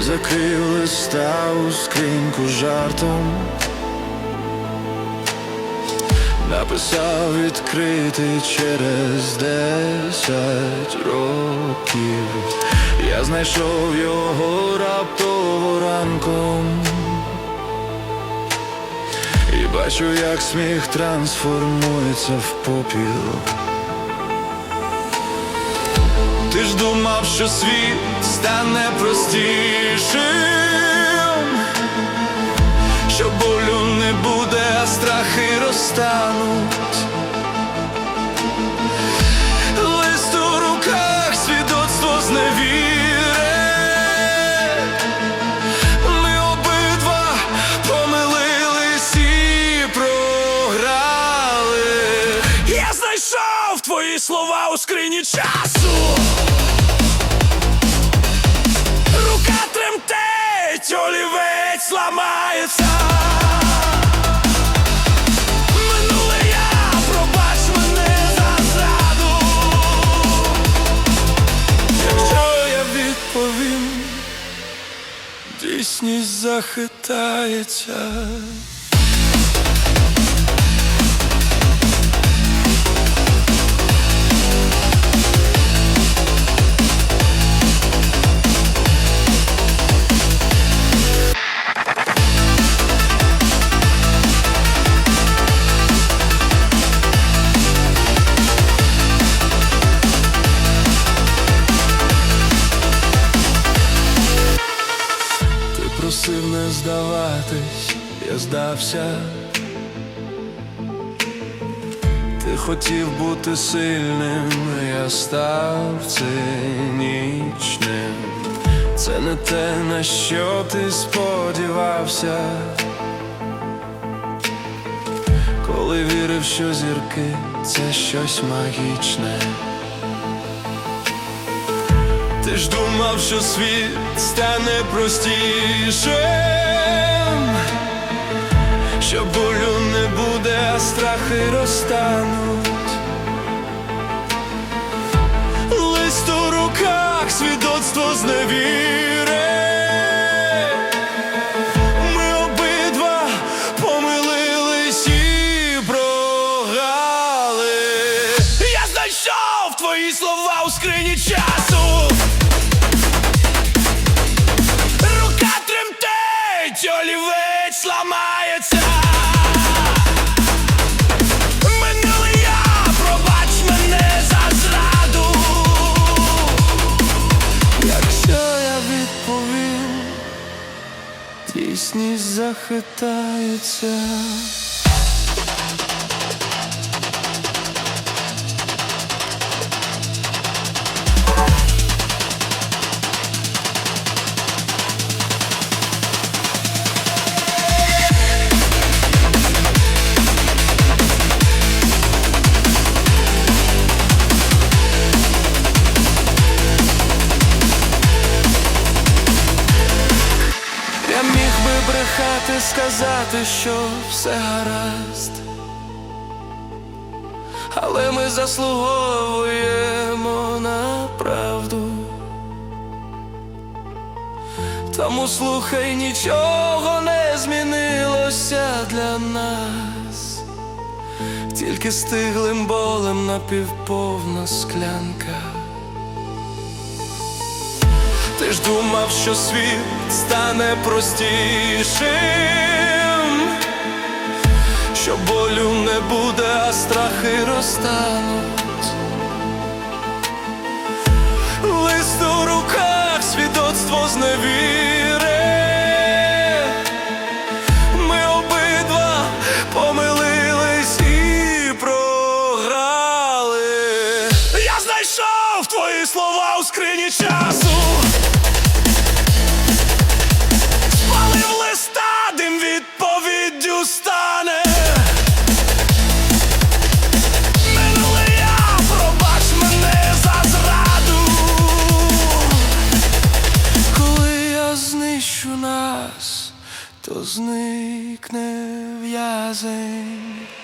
закрив листа у скриньку жартом. Написав відкритий через десять років. Я знайшов його раптово ранком. І бачу, як сміх трансформується в попіл. Ти ж думав, що світ стане простішим, що болю не буде, а страхи розтануть. Лист у руках, свідоцтво з. Ми обидва помилились і програли. Я знайшов твої слова у скрині часу. Олівець ламається. Минуле я, пробач мене за зраду. Якщо я відповім, дійсність захитається. Просив не здаватись, я здався. Ти хотів бути сильним, я став цинічним. Це не те, на що ти сподівався. Коли вірив, що зірки це щось магічне. Ти ж думав, що світ стане простішим, що болю не буде, а страхи розтануть. Лист у руках, свідоцтво з обидва помилились і програли. Я знайшов твої слова у скрині часу. Дійсність би сказати, що все гаразд. Але ми заслуговуємо на правду. Тому слухай, нічого не змінилося для нас, тільки стиглим болем напівповна склянка. Ти ж думав, що світ стане простішим, що болю не буде, а страхи розтануть. Лист у руках, свідоцтво з невіри. Ми обидва помилились і програли. Я знайшов твої слова у скрині часу. зникне в'язень.